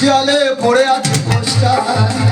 দেয়ালে পড়ে আছে পোস্টার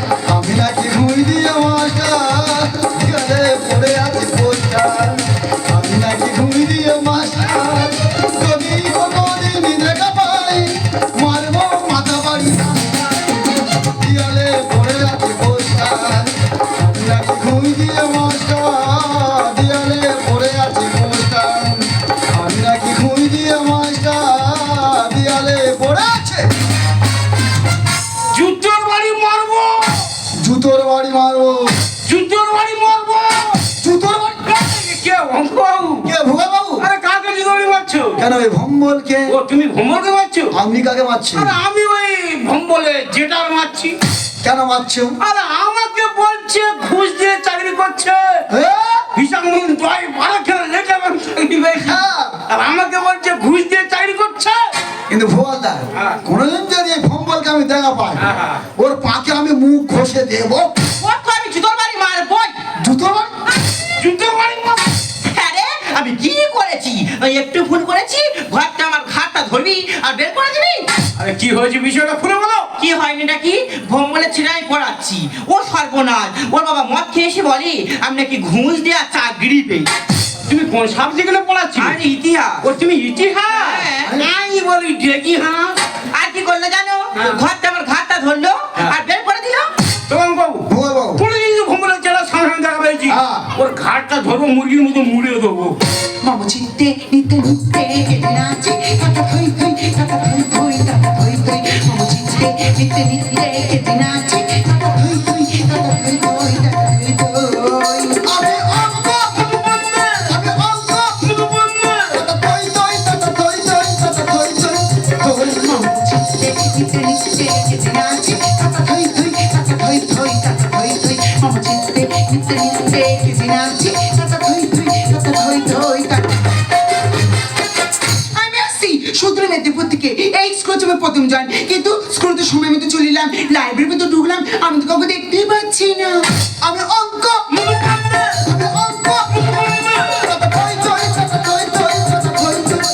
কেন ওই ভম্বলকে? ও তুমি ভম্বলকে মারছো? আপনি কাকে মারছি? আরে আমি ওই ভম্বলে যেটার মারছি। কেন মারছো? আরে আমাকে বলছে ঘুষ দিয়ে চাকরি করছে। এ? হিসাব মন দয় ভালো খেলে লেটে হ্যাঁ। আর আমাকে বলছে ঘুষ দিয়ে চাকরি করছে। কিন্তু ভোয়ালদা হ্যাঁ। কোনোদিন যদি এই ভম্বলকে আমি দেখা পাই হ্যাঁ। ওর পাকে আমি মুখ ঘষে দেব। ওই একটু ভুল করেছি ঘরটা আমার ঘাটটা ধরবি আর বের করে দিবি? আরে কি হয়েছে বিষয়টা খুলে বলো। কি হয়নি নাকি? ভোম্বলে ছিড়াই পড়াচ্ছি। ও সর্বনাশ। ওর বাবা মদ খেয়ে এসে বলে আমি নাকি ঘুষ দেওয়া চাকরি পেয়ে তুমি কোন সাবজেক্টে পড়াচ্ছি আর ইতিহাস। ও তুমি ইতিহাস? নাই বলি ডেকি হাঁস আর কি করলে জানো? হ্যাঁ। ঘরটা আমার ঘাটটা ধরলো হ্যাঁ। আর ওর ঘাটটা ধরো, মুরগির মতো মুড়ে দেবো। মামু চিনতে নিতে নিতে কেটে নাচে কাকা থই থই কাকা থই থই কাকা থই থই। মামু চিনতে নিতে নিতে কেটে নাচে আসছি মেদিনীপুর থেকে এই স্কুল আমি প্রথম জয়েন কিন্তু স্কুল তো সময় মতো চলে এলাম লাইব্রেরির মতো ঢুকলাম আমি তো কাউকে দেখতেই পাচ্ছি না। আমি অঙ্ক আমি অঙ্ক তৈ তৈ, তৈ তৈ, তৈ তৈ।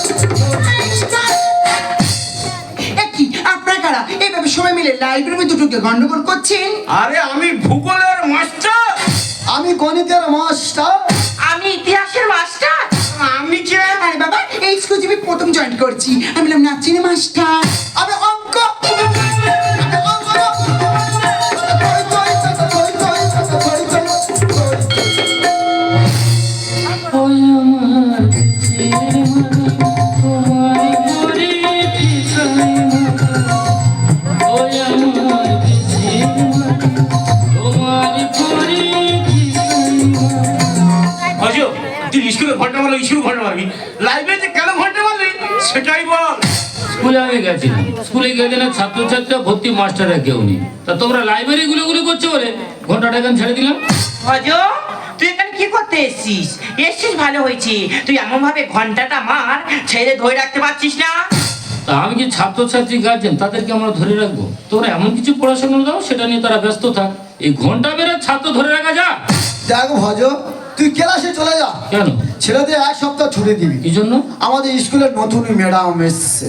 সবাই মিলে লাইব্রেরির মতো ঢুকে গন্ডগোল করছেন? আরে আমি ভূগোলের মাস্টার আমি গণিতের মাস্টার আমি ইতিহাসের মাস্টার প্রথম জয়েন করছি। আমি বললাম নাচিনি মাস্টার আমি আবার আমি সেটাই বল। স্কুলে আমি গেছিলাম স্কুলে গেলে না ছাত্রছাত্রীরা ভর্তি মাস্টাররা কেউ নেই। তা তোমরা লাইব্রেরি গুলো করছ বলে ঘন্টাটা এখানে ছেড়ে দিলাম। ভজ তুই এখানে কি করতে এসছিস? এসছিস ভালো হয়েছে। তুই এমন ভাবে ঘন্টাটা মার ছেড়ে ধরে রাখতে পারছিস না? তা আমি কি ছাত্রছাত্রী গার্জেন তাদেরকে আমরা ধরে রাখব। তোমরা এমন কিছু পড়াশোনা দাও সেটা নিয়ে তারা ব্যস্ত থাক। এই ঘণ্টা বেরো ছাত্র ধরে রাখা যা দেখ ভজ তুই ক্লাসে চলে যা। কেন? ছেলেদের এক সপ্তাহ ছুটি দিবি। কি জন্য? আমাদের স্কুলের নতুন ম্যাডাম এসছে।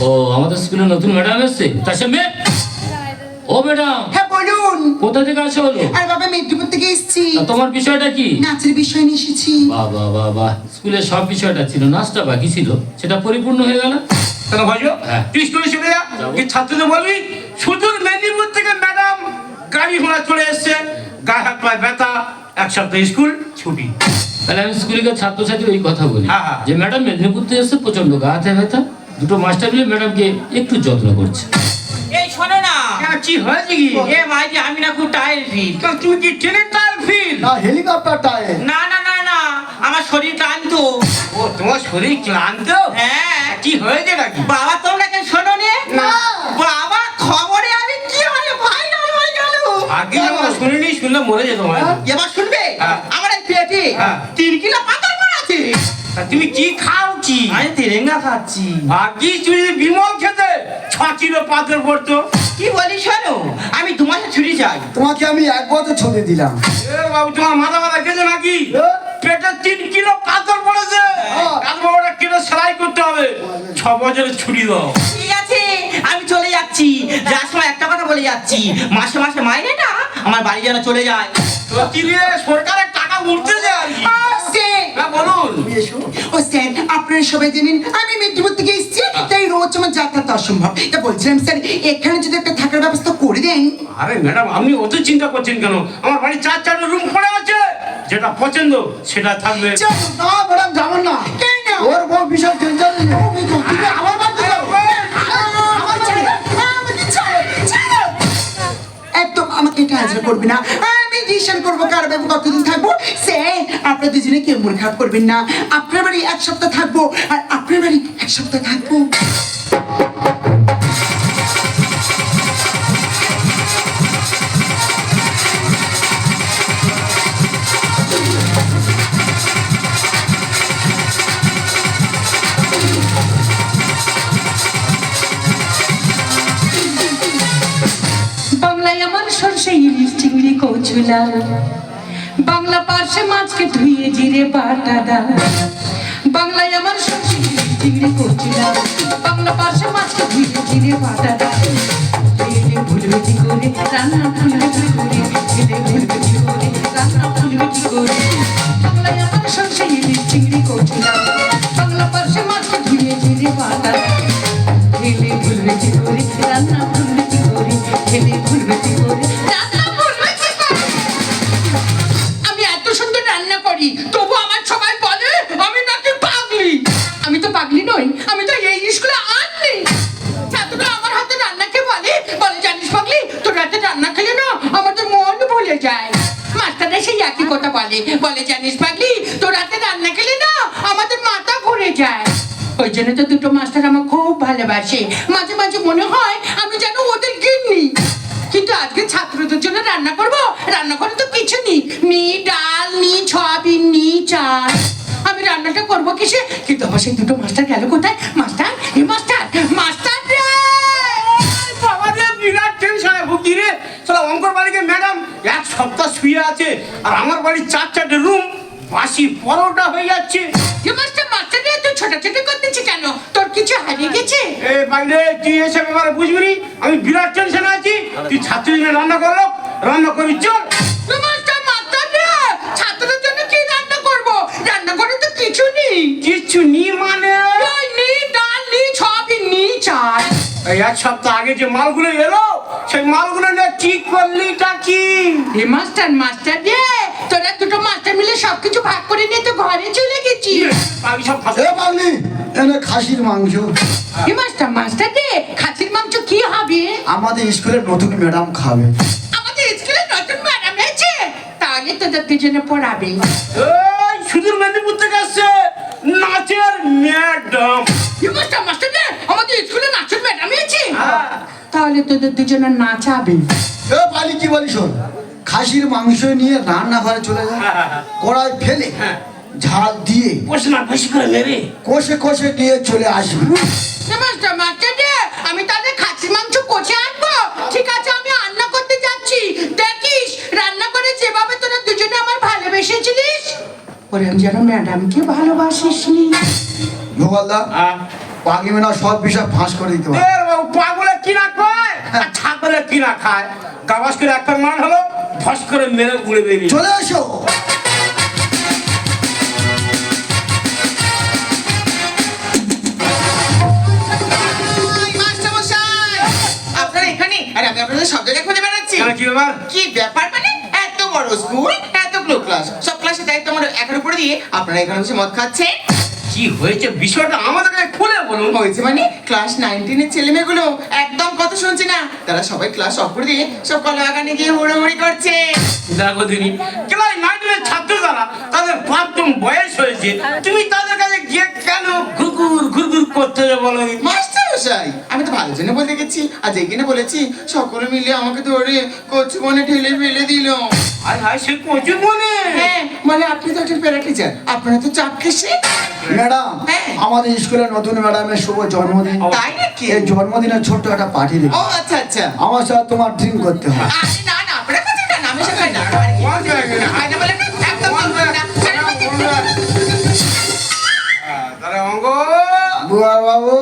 ও আমাদের স্কুলে নতুন ম্যাডাম এসছে? তা সে মেয়ে? ও ম্যাডাম। হ্যাঁ বলুন। কোথা থেকে আসে হলো আর বাবা মেদিনীপুর থেকে এসছি। তা তোমার বিষয়টা কি? নাচের বিষয় নিয়ে এসেছি। বাবা বাবা স্কুলে সব বিষয়টা ছিল নাচটা বাকি ছিল। সেটা পরিপূর্ণ হয়ে গেল? কেন ভাইজ? হ্যাঁ। তুই স্কুলে চলে যা। কি ছাত্রদের বলবি? সুদূর মেদিনীপুর থেকে ম্যাডাম গাড়ি ঘোড়া চলে এসছে। গায়ে হাত পায়ে ব্যথা। এক সপ্তাহ স্কুল ছুটি। তাহলে আমি স্কুলে গিয়ে ছাত্রছাত্রী ওই কথা বলি। হ্যাঁ, হ্যাঁ। যে ম্যাডাম মেদিনীপুর থেকে এসে প্রচণ্ড গা হাতে ব্যথা। দুটো মাস্টার মিলে ম্যাডামকে একটু যত্ন করছে। এই শোনো না। কি হয়েছে কি? এ মাইজি আমি না খুব টায়ার ফিল তুমি কি ট্রেনের টায়ার ফিল না হেলিকপ্টার টায়ার না না না না। আমার শরীর ক্লান্ত। ও তোমার শরীর ক্লান্ত? হ্যাঁ। কি হয়েছে নাকি? বাবা তোমরা কেন শোনো নে। না। বাবা খবরে আমি কি হলে ভাইরাল হয়ে গেল আগে শুনিনি শুনলে মরে যেত ভাই। এবার হ্যাঁ। আমার হ্যাঁ। পাথর আছে। তুমি কি খাও কি? আমি তেরেঙ্গা খাচ্ছি। আগে তুমি বিমল খেতে ছ কিলো পাথর পড়তো। কি বলি শোনো আমি দু ছুটি চাই। তোমাকে আমি এক বছর ছুটি দিলাম। এ বাবু তোমার মাথা মাথা গেছে নাকি? পেটে তিন কিলো পাথর পড়েছে। কিলো সেলাই করতে হবে। ছ বছরের ছুটি দাও। ঠিক আছে আমি চলে যাচ্ছি। যার সময় একটা কথা বলে যাচ্ছি। মাসে মাসে মাইনেটা আমার বাড়ি যেন চলে যায়। সত্যি সরকারের টাকা উঠতে হ্যাঁ বলুন। ও স্যার আপনারা সবাই জানেন আমি মেদিনীপুর থেকে এসেছি তাই রোজ আমার যাতায়াত অসম্ভব। তা বলছিলাম স্যার এখানে যদি একটা থাকার ব্যবস্থা করে দেন। আরে ম্যাডাম আপনি অত চিন্তা করছেন কেন? আমার বাড়ি চার চারটে রুম পড়ে আছে। যেটা পছন্দ সেটা থাকবে। না ম্যাডাম যাবেন না। কেন? ওর বউ বিশাল টেনশন আমার বাড়িতে যাও। আমার ছেড়ে, আমাকে এটা হাজির করবে না। ডিসিশন করব, কার ব্যাপারে কতদিন থাকব? সে, আপনারা দুজনে কেউ মন খারাপ করবেন না। আপনার বাড়ি এক সপ্তাহ থাকব, আর আপনার বাড়ি এক সপ্তাহ থাকব। বাংলায় আমার সরষে ইলিশ চিংড়ি কচুলা। বাংলা পার্শ্বে মাছকে ধুয়ে জিরে বাটা দাও বাংলায় আমার সরষে ইলিশ চিংড়ি কচুলা। বাংলা পার্শ্বে মাছকে ধুয়ে জিরে বাটা করে? রান্না সরষে ইলিশ চিংড়ি কচুলা। বাংলা পার্শ্বে মাছকে ধুয়ে জিরে বাটা ভুলবে রান্না করে? ভুলবে আমি এত সুন্দর রান্না করি, তবু আমার সবাই বলে, আমি নাকি পাগলি। আমি তো পাগলি নই, আমি তো এই আননি ছাত্ররা আমার হাতে রান্নাকে বলে? বলে, জানিস পাগলি, তোর হাতে রান্না খেলে না আমাদের মন ভুলে যায়। মাস্টাররা সেই একই কথা বলে। বলে, জানিস পাগলি, তোর হাতে রান্না খেলে না আমাদের মাথা ঘুরে যায়। ওই জন্য তো দুটো মাস্টার আমার খুব ভালোবাসে। মাঝে মাঝে মনে হয় আমি যেন ওদের গিন্নি। কিন্তু আজকে ছাত্রদের জন্য রান্না করব? রান্না করে তো কিছু নেই। নি ডাল নি সয়াবিন নি চাল। আমি রান্নাটা করব কিসে? কিন্তু আমার সেই দুটো মাস্টার গেল কোথায়? মাস্টার এ মাস্টার মাস্টার বিরাট রে। সালা অঙ্কর বাড়িতে ম্যাডাম এক সপ্তাহ শুয়ে আছে, আর আমার বাড়ির চার চারটে রুম বাসি পরোটা হয়ে যাচ্ছে। এ মাস্টার মাস্টার রে তুই ছোটাছুটি করতেছি কেন? তোর কিছু হারিয়ে গেছে? এ বাইরে তুই এসে ব্যাপারে বুঝবি আমি বিরাট টেনশনে আছি। তুই ছাত্রীদের রান্না করল রান্না করি চল। কি কিচ্ছু নি মানে? ওই নি ডাল নি সয়াবিন নি চাল। এই এক সপ্তাহ আগে যে মালগুলো এলো সেই মালগুলো নিয়ে ঠিক করলিটা কি? মাস্টার মাস্টার রে তোরা দুটো মাস্টার মিলে সবকিছু ভাগ করে নিয়ে তো ঘরে সব পাগলি এনে খাসির মাংস। মাস্টার মাস্টার রে খাসির মাংস কি হবে? আমাদের স্কুলের নতুন ম্যাডাম খাবে। আমাদের স্কুলে নতুন ম্যাডাম আছে তাহলে তোদের দুজনে পড়াবে। এই সুদূর মেদিনীপুর থেকে আসছে নাচের ম্যাডাম। এ মাস্টার মাস্টার রে আমাদের স্কুলে নাচের ম্যাডাম আছে হ্যাঁ। তাহলে তোদের দুজনে নাচাবে। এ পালি কি বলিস শোন? খাসির মাংস নিয়ে রান্নাঘরে চলে যায় কড়াই ফেলে। ঝাল দিয়ে বসে না বেশি করে মেরে কষে কষে নিয়ে চলে আসবে। আমি তাদের খাসির মাংস কষে আনব? ঠিক আছে আমি রান্না করতে যাচ্ছি। দেখিস রান্না করে যেভাবে তোরা দুজনে আমার ভালোবেসেছিলিস। ওরে আমি যেন ম্যাডামকে ভালোবাসিস নি গোপালদা মেনা সব বিষয় ফাঁস করে দিতে পারে। পাগলে কিনা খায় আর ছাগলে কিনা খায়? গাবাস করে একটা মান হলো ফস করে মেরে উড়ে বেরিয়ে চলে এসো। কেন কি ব্যাপার? কি ব্যাপার মানে? এত বড় স্কুল এতগুলো ক্লাস সব ক্লাসে দায়িত্ব আমার একের উপরে দিয়ে আপনারা এখানে বসে মদ খাচ্ছেন। কি হয়েছে? বিষয়টা আমাদের কাছে খুলে হয়েছে মানে ক্লাস নাইনটিনের ছেলে মেয়েগুলো একদম কথা শুনছে না। তারা সবাই ক্লাস অফ করে দিয়ে সব কলা বাগানে গিয়ে হুড়োহুড়ি করছে। দেখো দিনি ক্লাস নাইনের ছাত্র যারা তাদের প্রাপ্তম বয়স হয়েছে। তুমি তাদের কাছে গিয়ে কেন ঘুরঘুর ঘুরঘুর করতে যাবে বলো মাস্টার মশাই আমি তো ভালো জন্য বলতে গেছি। আর যেখানে বলেছি সকলে মিলে আমাকে ধরে কচু মনে ঠেলে ফেলে দিল। হায় হায় সে প্রচুর মনে হ্যাঁ বলে আপনি তো একজন প্যারা টিচার আপনারা তো চাপ খেসে ম্যাডাম হ্যাঁ। আমাদের স্কুলের নতুন ম্যাডামের শুভ জন্মদিন। তাই নাকি? এই জন্মদিনে ছোট্ট একটা পার্টি দেবে ও আচ্ছা আচ্ছা। আমার সাথে তোমার ড্রিঙ্ক করতে হয়। আরে না না আপনারা কথা না আমি সব না মজা লাগে না। খাই না বলে একদম তারা অঙ্গ। দুয়ার বাবু।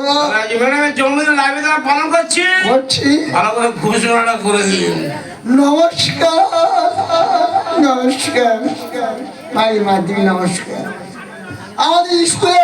ম্যাডামের জন্মদিন লাইব্রেরি পালন করছি। করছি। ভালো করে ঘোষণাটা করে দিন নমস্কার। নমস্কার। ভাই মাদি নমস্কার। আমাদের স্কুলে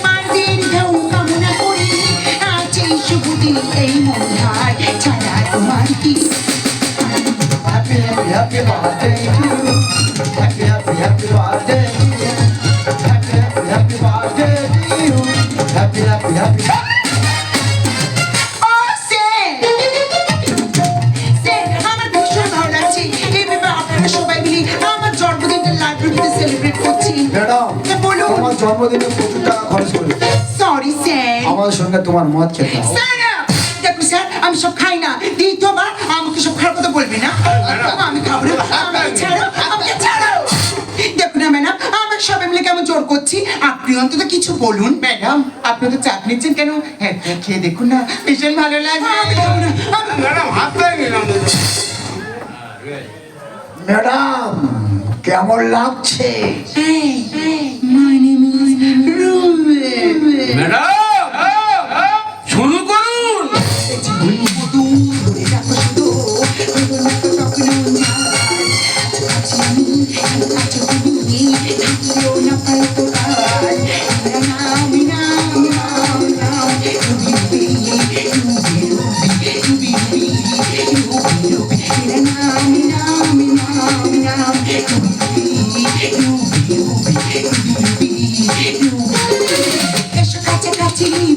জন্মদিনে প্রচুর টাকা খরচ করে সরি স্যার আমাদের সঙ্গে তোমার মত খেতে হবে। স্যার দেখুন স্যার আমি সব খাই না। আপনি অন্তত কিছু বলুন ম্যাডাম। আপনি তো চাপ নিচ্ছেন কেন? হ্যাঁ হ্যাঁ, খেয়ে দেখুন না। ভীষণ ভালো লাগবে ম্যাডাম হাত ম্যাডাম কেমন লাগছে. ম্যাডাম শুরু করুন।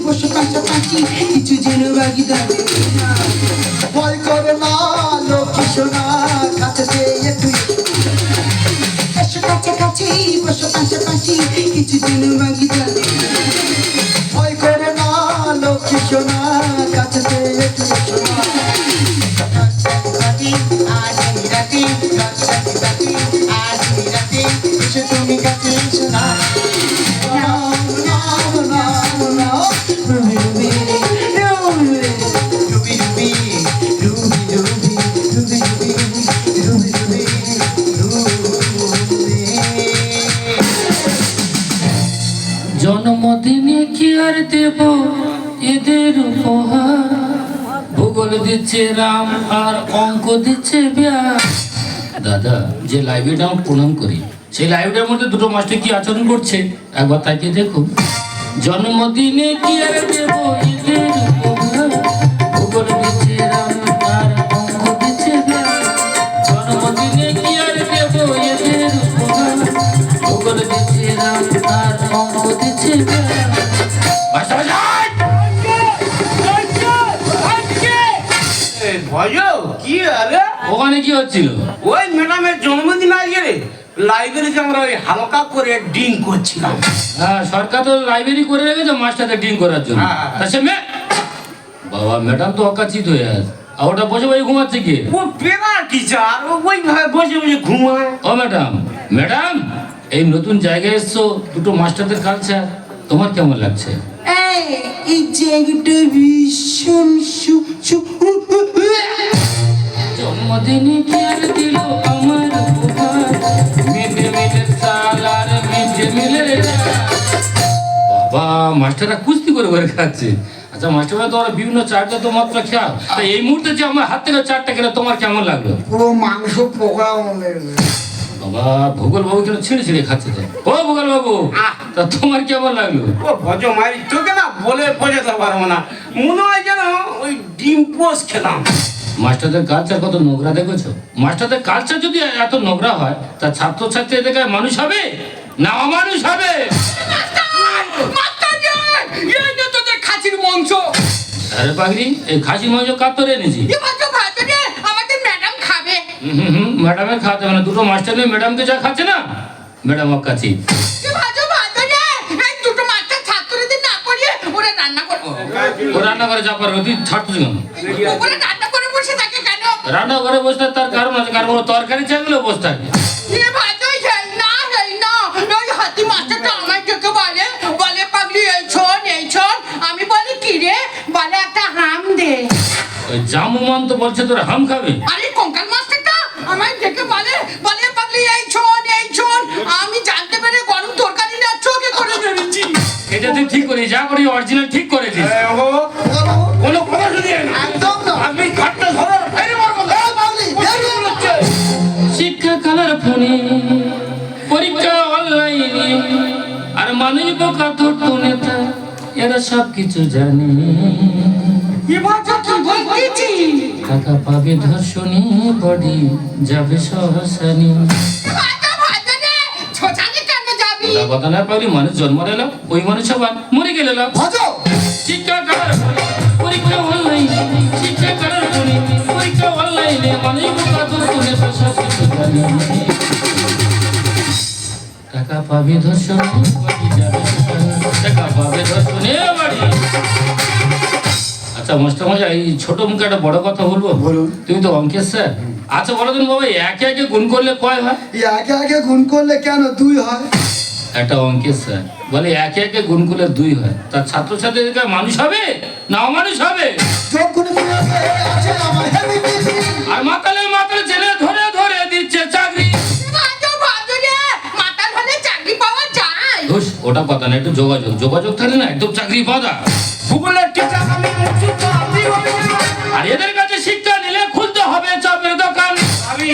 পশু কাছাকাছি, কিছু যেন বাগি দাবি ভয় করে না লক্ষ্মী সোনা, কাছে সে তুই। এসো কাছাকাছি কিছু যেন বাগি দাবি দেব এদের উপহার। ভূগোল দিচ্ছে রাম আর অঙ্ক দিচ্ছে দাদা যে লাইব্রেরিটা আমার প্রণাম করি সেই লাইব্রেরির মধ্যে দুটো মাস্টার কি আচরণ করছে? একবার তাকিয়ে দেখুন। জন্মদিনে কি আর দেব এদের উপহার। ভূগোল দিচ্ছে রাম আর অঙ্ক দিচ্ছে জন্মদিনে কি আর দেব এদের উপহার। ভূগোল দিচ্ছে রাম আর অঙ্ক দিচ্ছে কি আরে? ওখানে কি হচ্ছিল? ওই ম্যাডামের জন্মদিন আজকে রে। লাইব্রেরিতে আমরা ওই হালকা করে ডিং করছিলাম। হ্যাঁ সরকার তো লাইব্রেরি করে রেখেছে মাস্টারদের ডিং করার জন্য। তা সে মে বাবা ম্যাডাম তো অকাচিত হয়ে আছে। আর ওটা বসে বসে ঘুমাচ্ছে কি? ও পেরা টিচার ওইভাবে বসে বসে ঘুমায়। ও ম্যাডাম ম্যাডাম এই নতুন জায়গায় এসছো দুটো মাস্টারদের কালচার তোমার কেমন লাগছে? এই জায়গাটা ভীষণ সু সু জন্মদিনে আর দিল আমার উপহার মাস্টাররা কুস্তি করে করে খাচ্ছে আচ্ছা মাস্টাররা তো ওরা বিভিন্ন চারটা তো মাত্র খেয়াল এই মুহূর্তে যে আমার হাত থেকে চারটা খেলে তোমার কেমন লাগল পুরো মাংস পোকা বাবা ভূগোল বাবু কেন ছিঁড়ে ছিঁড়ে খাচ্ছে ও ভূগোল বাবু তা তোমার কেমন লাগল? ও ভজ মারি তোকে না বলে বোঝাতে পারব না। মনে হয় যেন ওই ডিম পোস খেলাম। মাস্টারদের কালচার কত নোংরা দেখেছ? মাস্টারদের কালচার যদি এত নোংরা হয় তা ছাত্রছাত্রী এদের মানুষ হবে? না অমানুষ হবে? খাসির মাংস। আরে পাগড়ি এই খাসি মাংস কার তোরে এনেছি? হুম ম্যাডামে খাওয়াতে হবে না দুটো মাস্টার নিয়ে ম্যাডামকে যা খাচ্ছে না। ম্যাডাম ওর কাছে রান্না করে যা পারবে তুই ছাড়ছিস কেন? রান্না বসে তার কারণ আছে কারণ তরকারি চাইগুলো বসে থাকে। আমি বলি কি রে? বলে একটা হাম দে। জামু তো বলছে তোরা হাম খাবে? আরে আমায় ডেকে বলে বলে পাগলি এই শোন এই শোন। আমি জানতে পেরে গরম তরকারি না চোখে করে ধরেছি এটা তুই ঠিক করিস যা করি অরিজিনাল ঠিক করেছিস এ, কোনো কথা শুনিয়ে না একদম না। ঘাটটা ধরো বাইরে মার কথা এই পাগলি, বেরিয়ে যা। শিক্ষা কালার ফোনে পরীক্ষা অনলাইনে আর মানুষ বোকা ধরতো নেতা এরা সব কিছু জানে টাকা পাবে ধর্ষণে বডি যাবে ওটা কথা না পাবলি মানুষ জন্ম নিলাম ওই মানুষ আবার মরে গেল। শিক্ষা পরীক্ষা অনলাইনে শিক্ষা পরীক্ষা অনলাইনে মানুষ টাকা পাবে ধর্ষণে মাস্টারমশাই এই ছোট মুখে একটা বড় কথা বলব? বলুন। তুমি তো অঙ্কের স্যার আচ্ছা বলো তুমি বাবা একে একে গুণ করলে কয় হয়? এই একে একে গুণ করলে কেন দুই হয়? একটা অঙ্কের স্যার বলে একে একে গুণ করলে দুই হয়। তার ছাত্রছাত্রীদেরকে মানুষ হবে না অমানুষ হবে? আর মাতালে মাতালে ছেলে ধরে ধরে দিচ্ছে চাকরি। ভাজো ভাজো মাতাল হলে চাকরি পাওয়া যায়। ওটা কথা না একটু যোগাযোগ। যোগাযোগ থাকলে না একদম চাকরি পাওয়া ভূগোলের টিচার আমি। আর এদের কাছে শিক্ষা নিলে খুলতে হবে চপের দোকান। আমি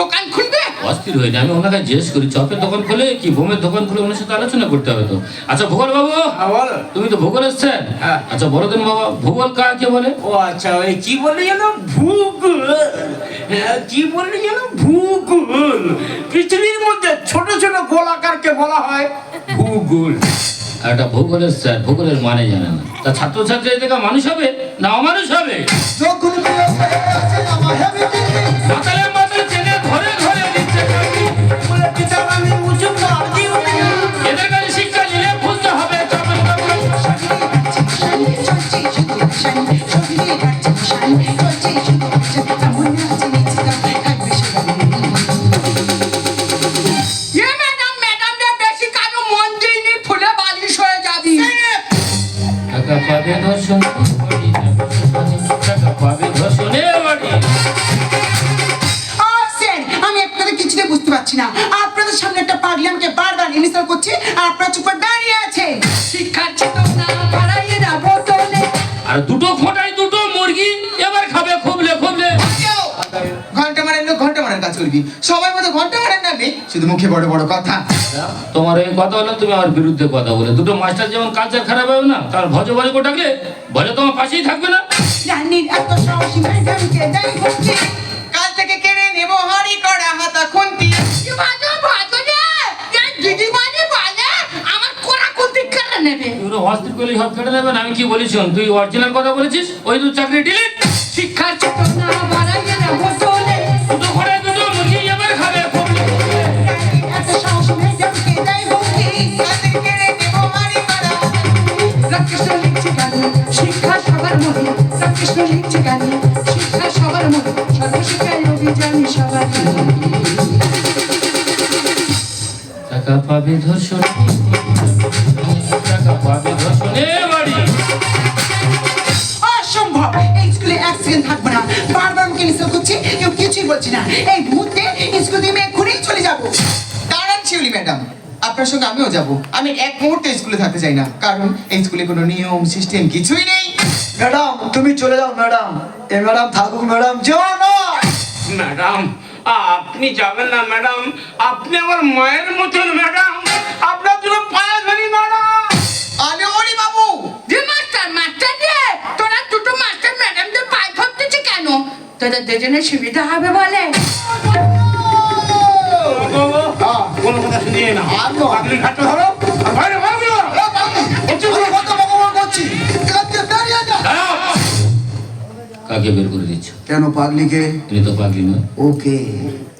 দোকান খুলবে অস্থির হয়ে যায় আমি ওনাকে জিজ্ঞেস করি চপের দোকান খুলে কি বোমের দোকান খুলে ওনার সাথে আলোচনা করতে হবে তো? আচ্ছা ভূগোল বাবু হ্যাঁ, বলো। তুমি তো ভূগোল এসছেন? হ্যাঁ। আচ্ছা বাবা ভূগোল কাকে বলে? ও আচ্ছা ওই কি বললি যেন? ভূগোল। হ্যাঁ, কি বললি যেন? ভূগোল। পৃথিবীর মধ্যে ছোট ছোট গোলাকারকে বলা হয় ভূগোল। আর একটা ভূগোলের স্যার ভূগোলের মানে জানে না। তা ছাত্রছাত্রী থেকে মানুষ হবে না অমানুষ হবে? করবি সবাই মতো ঘণ্টা মারেন না শুধু মুখে বড় বড় কথা। তোমার এই কথা হলো তুমি আমার বিরুদ্ধে কথা বলে। দুটো মাস্টার যেমন কালচার খারাপ হবে না তার ভজ ভজ করে ডাকলে ভজ তোমার পাশেই থাকবে না। রানীর এত সাহসী ম্যাডামকে কাল থেকে কেড়ে নেব হাড়ি করা হাতা খুন্তি। ভাজো ভাজো রে দিদি মানে বলে আমার কোরা নেবে। অস্থির কেটে আমি কি বলেছি তুই অরিজিনাল কথা বলেছিস ওই দু চাকরি ডিলিট শিক্ষার চেতনা বাড়াইয়ে না। সবার মনে রামকৃষ্ণ লিখছে গান। শিক্ষা সবার মনে সর্বশিক্ষায় অভিযান সবার টাকা পাবে ধর্ষণ। টাকা পাবে ধর্ষণে। বাড়ি। অসম্ভব। এই স্কুলে এক সেকেন্ড থাকব না। বারবার আমাকে ইনস্টল করছে কেউ কিছুই বলছে না। এই মুহূর্তে স্কুল থেকে আমি এক্ষুনি চলে যাব। আপনার সঙ্গে আমিও যাব। আমি এক মুহূর্তে স্কুলে থাকতে চাই না কারণ এই স্কুলে কোনো নিয়ম সিস্টেম কিছুই নেই। ম্যাডাম তুমি চলে যাও ম্যাডাম। এ ম্যাডাম থাকুক ম্যাডাম। যেও না! ম্যাডাম আপনি যাবেন না ম্যাডাম। আপনি আমার মায়ের মতন ম্যাডাম। আপনার জন্য পায়ে ধরি ম্যাডাম। আলে ওরে বাবু! যে মাস্টার মাস্টার রে তোরা দুটো মাস্টার ম্যাডামদের পায়ে ধরতেছে কেন? তোদের দুজনের সুবিধা হবে বলে। কাকে বের করে দিচ্ছ? কেন তো পাগলি নয়। ওকে।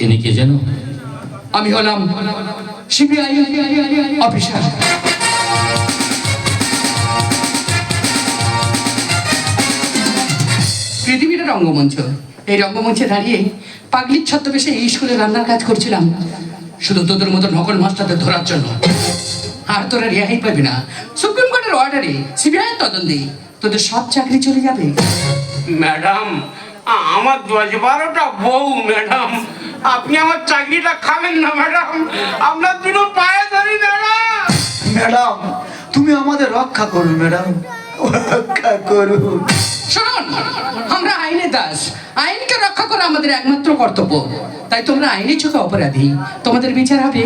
ইনি কে জানো আমি হলাম সিবিআই অফিসার। পৃথিবীটা রঙ্গমঞ্চ। এই রঙ্গমঞ্চে দাঁড়িয়ে পাগলির ছত্রবেশে এই স্কুলে রান্নার কাজ করছিলাম। শুধু তোদের মতো নকল মাস্টারদের ধরার জন্য। আর তোরা রেহাই পাবি না। সুপ্রিম কোর্টের অর্ডারে সিবিআই তদন্তে তোদের সব চাকরি চলে যাবে। ম্যাডাম আমার দশ বারোটা বউ ম্যাডাম। আপনি আমার চাকরিটা খাবেন না ম্যাডাম। আপনার দুটো পায়ে ধরি ম্যাডাম। ম্যাডাম তুমি আমাদের রক্ষা করবে ম্যাডাম। রক্ষা করুন। শুনুন আমরা আইনের দাস। আইনকে রক্ষা করা আমাদের একমাত্র কর্তব্য। তাই তোমরা আইনের চোখে অপরাধী। তোমাদের বিচার হবে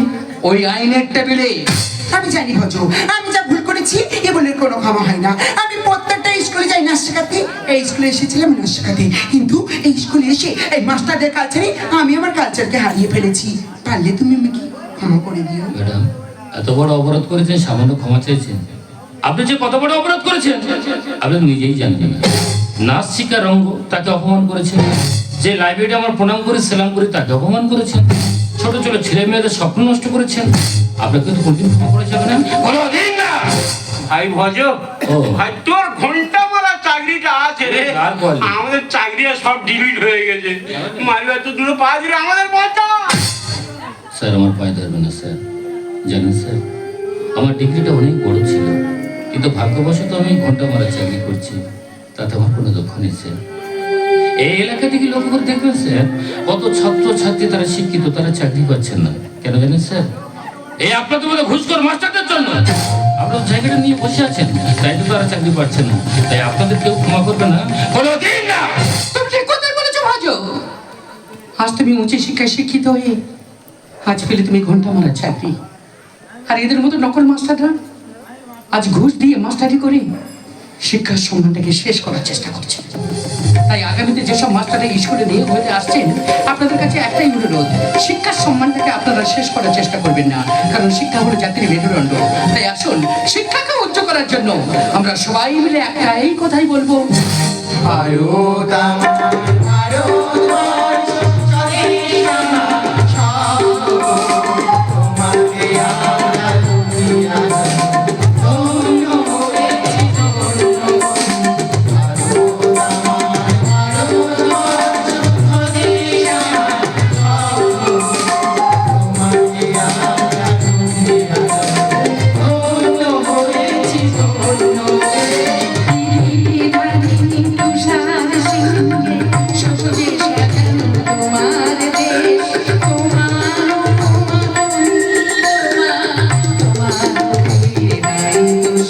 ওই আইনের টেবিলে। আমি জানি ভজ আমি যা ভুল করেছি এ বলে কোনো ক্ষমা হয় না। আমি প্রত্যেকটা স্কুলে যাই নাচ শেখাতে এই স্কুলে এসেছিলাম নাচ শেখাতে কিন্তু এই স্কুলে এসে এই মাস্টারদের কালচারে আমি আমার কালচারকে হারিয়ে ফেলেছি। পারলে তুমি আমাকে ক্ষমা করে দিও। ম্যাডাম এত বড় অপরাধ করেছেন সামান্য ক্ষমা চাইছেন আপনি যে কত বড় অপরাধ করেছেন আপনি নিজেই জানবেন না। নাচ শিকার রঙ্গ তাকে অপমান করেছেন। যে লাইব্রেরি আমার প্রণাম করে সেলাম করি তাকে অপমান করেছেন। ছোট ছোট ছেলে মেয়েদের স্বপ্ন নষ্ট করেছেন। আপনাকে তো কোনদিন ক্ষমা করা যাবে না। কোনোদিন না। ভাই ভজ। ভাই তোর ঘণ্টা মারা চাকরিটা আছে রে? আমাদের চাকরিটা সব ডিলিট হয়ে গেছে। মারিবার তো দুটো পা দিলে আমাদের বাঁচা স্যার আমার পায়ে ধরবে না স্যার। জানেন স্যার আমার ডিগ্রিটা অনেক বড় ছিল। কিন্তু ভাগ্যবশত আমি ঘণ্টা মারা চাকরি করছি। তাতে আমার কোনো দুঃখ নেই এই এলাকা থেকে লক্ষ্য করে দেখবেন, স্যার? কত ছাত্র ছাত্রী তারা শিক্ষিত, তারা চাকরি পাচ্ছেন না। কেন জানেন, স্যার? এই আপনাদের মধ্যে ঘুষখোর মাস্টারদের জন্য আপনার জায়গাটা নিয়ে বসে আছেন, তাই তো তারা চাকরি পাচ্ছেন না। তাই আপনাদের কেউ ক্ষমা করবে না। কোনোদিন না! তুমি ঠিক কথাই বলেছ, ভাজো। আজ তুমি উচ্চ শিক্ষায় শিক্ষিত হয়ে আজ পেলে তুমি ঘণ্টা মারা চাকরি। আর এদের মতো নকল মাস্টাররা আজ ঘুষ দিয়ে মাস্টারি করে শিক্ষার সম্মানটাকে শেষ করার চেষ্টা করছে। তাই আগামীতে যেসব মাস্টাররা স্কুলে নিয়ে হতে আসছেন, আপনাদের কাছে একটাই অনুরোধ, শিক্ষার সম্মানটাকে আপনারা শেষ করার চেষ্টা করবেন না, কারণ শিক্ষা হলো জাতির মেরুদণ্ড। তাই আসুন, শিক্ষাকে উচ্চ করার জন্য আমরা সবাই মিলে একটা এই কথাই বলব। ভারত আমার ভারতবর্ষ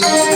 Thank you.